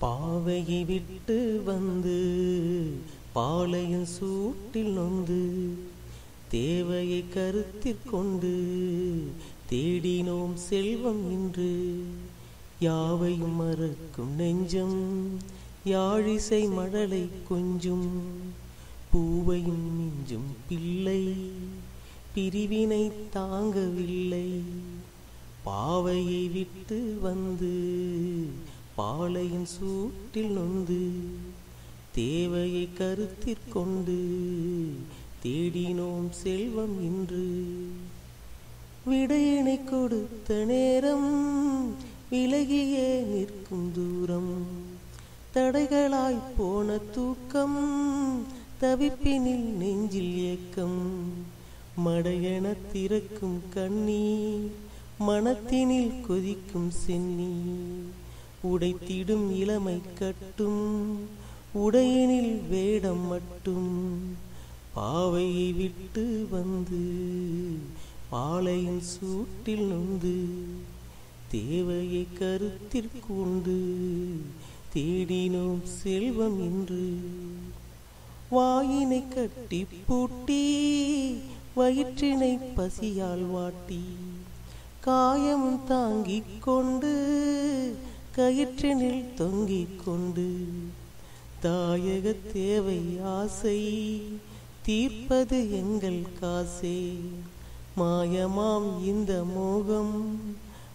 பாவையை விட்டு வந்து பாளையின் சூட்டில் நொந்து தேவையை கருத்தில் கொண்டு தேடினோம் செல்வம் இன்று. யாவையும் மறக்கும் நெஞ்சம் யாழிசை மழலை கொஞ்சும். பூவையும் மிஞ்சும் பிள்ளை பிரிவினை தாங்கவில்லை. பாவையை விட்டு வந்து பாளையின் சூட்டில் நொந்து தேவையை கருத்திற்கொண்டு தேடினோம் செல்வம் இன்று. விடையினை கொடுத்த நேரம் விலகியே நிற்கும் தூரம். தடைகளாய் போன தூக்கம் தவிப்பினில் நெஞ்சில் ஏக்கம். மடையென திறக்கும் கண்ணீர் மனத்தினில் கொதிக்கும் சென்னி உடைத்திடும் இளமை கட்டும். உடையினில் வேடம் மட்டும். பாவையை விட்டு வந்து பாளையின் சூட்டில் நொந்து தேவையை கருத்திற்கூண்டு தேடினோம் செல்வம் என்று வாயினை கட்டி பூட்டி வயிற்றினை பசியால் வாட்டி காயம் தாங்கிக் கொண்டு கயிற்றினில் தொங்கிக் கொண்டு தாயக தேவை ஆசை தீர்ப்பது எங்கள் காசே. மாயமாம் இந்த மோகம்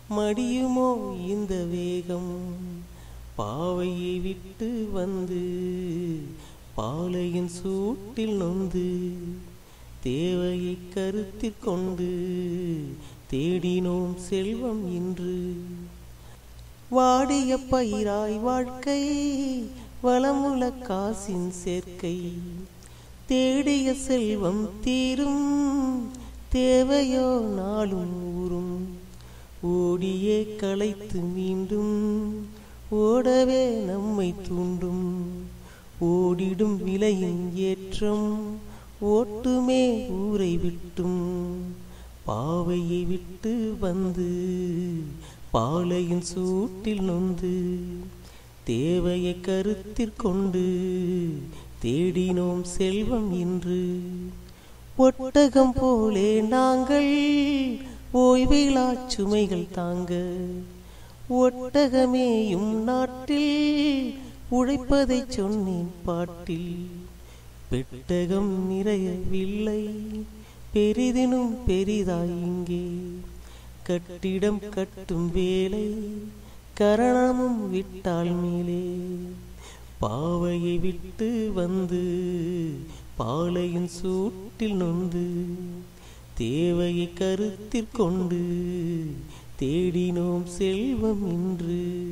மடியுமோ இந்த வேகம். பாவையை விட்டு வந்து பாலையின் சூட்டில் நொந்து தேவையை கருத்தில் கொண்டு தேடினோம் செல்வம் இன்று. வாடிய பயிராய் வாழ்க்கை வளமுள்ள காசின் சேர்க்கை. தேடிய செல்வம் தீரும் தேவையோ நாளும் ஊரும். ஓடியே களைத்து மீண்டும் ஓடவே நம்மை தூண்டும். ஓடிடும் விலையின் ஏற்றம் ஓட்டுமே ஊரை விட்டும். பாவையை விட்டு வந்து பாலையின் சூட்டில் நொந்து தேவையை கருத்திற்கொண்டு தேடினோம் செல்வம் இன்று. ஒட்டகம் போலே நாங்கள் ஓய்விலா சுமைகள் தாங்க. ஒட்டகமேயும் நாட்டில் உழைப்பதை சொன்னேன் பாட்டில். பெட்டகம் நிறையவில்லை பெரிதினும் பெரிதாய் இங்கே. கட்டிடம் கட்டும் வேலை கரணமும் விட்டால் மேலே. பாவையை விட்டு வந்து பாலையின் சூட்டில் நொந்து தேவையை கருத்திற்கொண்டு தேடினோம் செல்வம் இன்று.